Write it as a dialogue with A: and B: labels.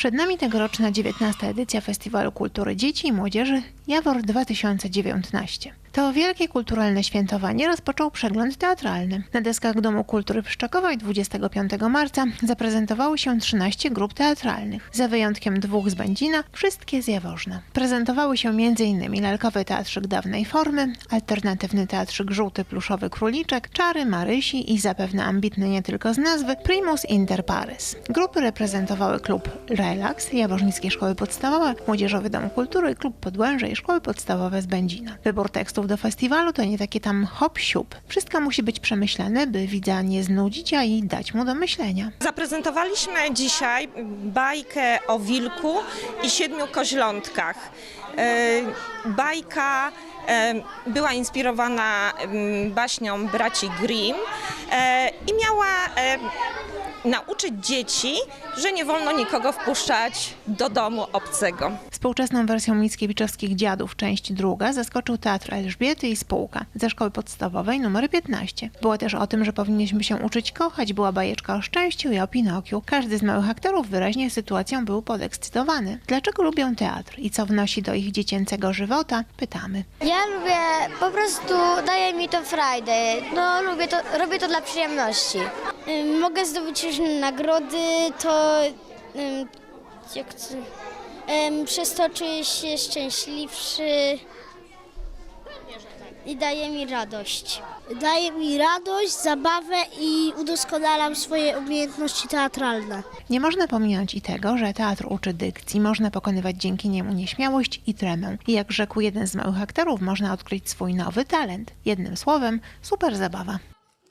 A: Przed nami tegoroczna 19. edycja Festiwalu Kultury Dzieci i Młodzieży Jawor 2019. To wielkie kulturalne świętowanie rozpoczął przegląd teatralny. Na deskach Domu Kultury Pszczakowej 25 marca zaprezentowało się 13 grup teatralnych. Za wyjątkiem dwóch z Będzina, wszystkie z Jaworzna. Prezentowały się m.in. lalkowy teatrzyk dawnej formy, alternatywny teatrzyk żółty pluszowy króliczek, czary Marysi i zapewne ambitny nie tylko z nazwy Primus Inter Pares. Grupy reprezentowały klub Relax, Jaworznickie Szkoły Podstawowe, Młodzieżowy Dom Kultury, Klub Podłęże i Szkoły Podstawowe z Będzina. Wybór tekstów do festiwalu to nie takie tam hop-siup. Wszystko musi być przemyślane, by widza nie znudzić, a i dać mu do myślenia.
B: Zaprezentowaliśmy dzisiaj bajkę o wilku i siedmiu koźlątkach. E, Bajka e, była inspirowana em, baśnią braci Grimm e, i miała nauczyć dzieci, że nie wolno nikogo wpuszczać do domu obcego.
A: Współczesną wersją Mickiewiczowskich Dziadów, część druga, zaskoczył Teatr Elżbiety i Spółka ze szkoły podstawowej numer 15. Było też o tym, że powinniśmy się uczyć kochać, była bajeczka o szczęściu i o Pinokiu. Każdy z małych aktorów wyraźnie sytuacją był podekscytowany. Dlaczego lubią teatr i co wnosi do ich dziecięcego żywota? Pytamy.
C: Ja lubię, po prostu daje mi to frajdę. No lubię to, robię to dla przyjemności. Mogę zdobyć różne nagrody, to jak to, przez to czuję się szczęśliwszy i daje mi radość.
D: Daje mi radość, zabawę i udoskonalam swoje umiejętności teatralne.
A: Nie można pominąć i tego, że teatr uczy dykcji, można pokonywać dzięki niemu nieśmiałość i tremę. I jak rzekł jeden z małych aktorów, można odkryć swój nowy talent. Jednym słowem, super zabawa.